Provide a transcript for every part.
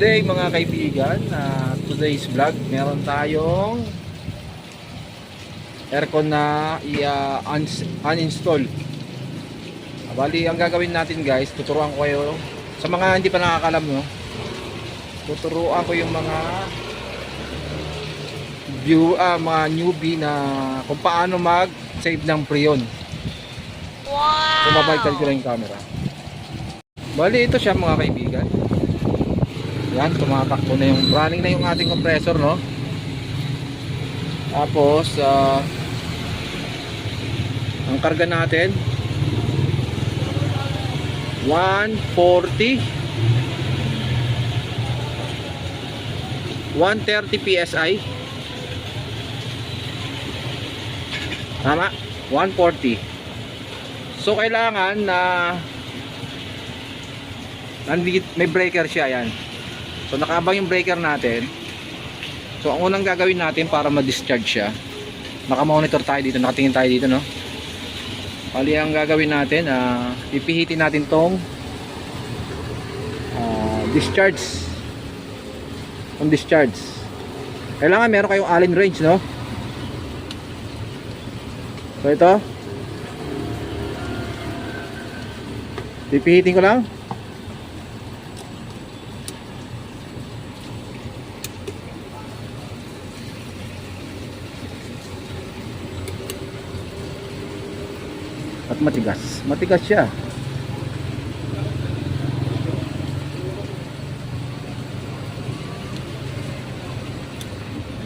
day mga kaibigan. Uh, today's vlog meron tayong aircon na i-uninstall uh, bali ang gagawin natin guys tuturuan ko kayo. Sa mga hindi pa nakakalam no? Tuturuan ko yung mga view ah, mga newbie na kung paano mag save ng preon wow! So babalikan ko lang yung camera. Bali ito siya mga kaibigan yan, tumatakbo na yung running na yung ating compressor, no? Tapos, ah, ang karga natin 140 130 PSI Tama? 140 So, kailangan na nandito, may breaker siya, yan So nakaabang yung breaker natin. So ang unang gagawin natin para ma-discharge siya. Naka-monitor tayo dito, nakatingin tayo dito, no? Bali ang gagawin natin, ah, pipihitin natin tong ah, discharge. Tong discharge. Kailangan meron kayong Allen wrench, no? So ito. Pipihitin ko lang. At matigas. Matigas siya.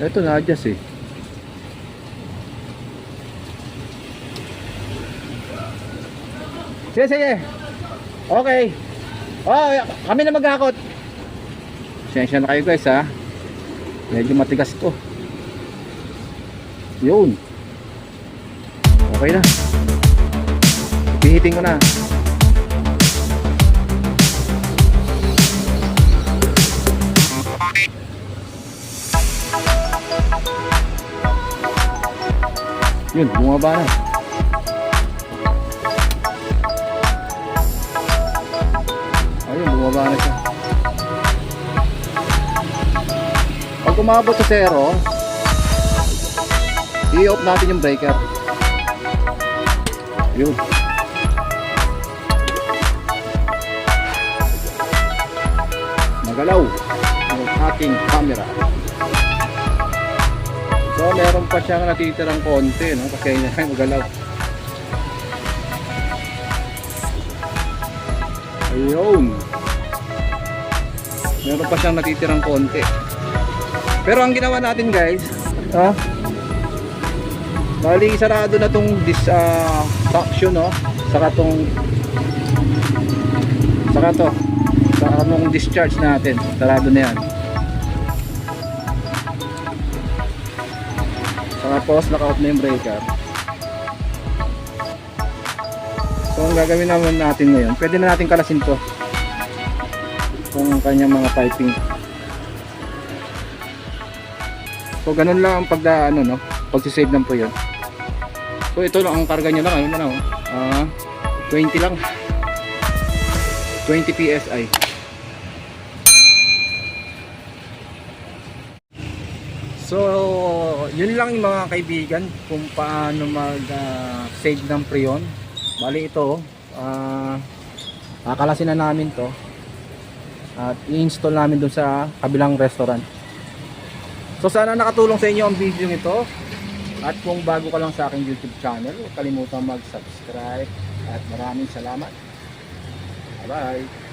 Ito na-adjust eh. Sige sige. Okay. Oh kami na maghakot. Sensya na kayo guys ha. Medyo matigas ito yun. Okay na Pihitin ko na. Yun, bumaba na. Ayun, bumaba na siya. Pag umabot sa zero, i-off natin yung breaker. Yun. Magalaw ang ating camera. So meron pa siyang natitirang konti no? kasi hindi na magalaw. Ayun. Meron pa siyang natitirang konti. Pero ang ginawa natin guys ha? Bali sarado na tong dis uh, suction no? Saka tong saka to anong discharge natin. Sarado na yan. Saka post naka off na yung breaker. So ang gagawin naman natin ngayon pwede na natin kalasin to. Kung kanyang mga piping. So ganun lang ang pagda ano no? Pagsisave ng po yun so ito lang ang karga nyo lang ayun na lang oh. ah 20 lang. 20 psi So, yun lang mga kaibigan kung paano mag-save ng preon. Bali ito, ah kakalasin na namin to at i-install namin dun sa kabilang restaurant. So, sana nakatulong sa inyo ang video ito. At kung bago ka lang sa aking YouTube channel, huwag kalimutang mag-subscribe at maraming salamat. Bye-bye!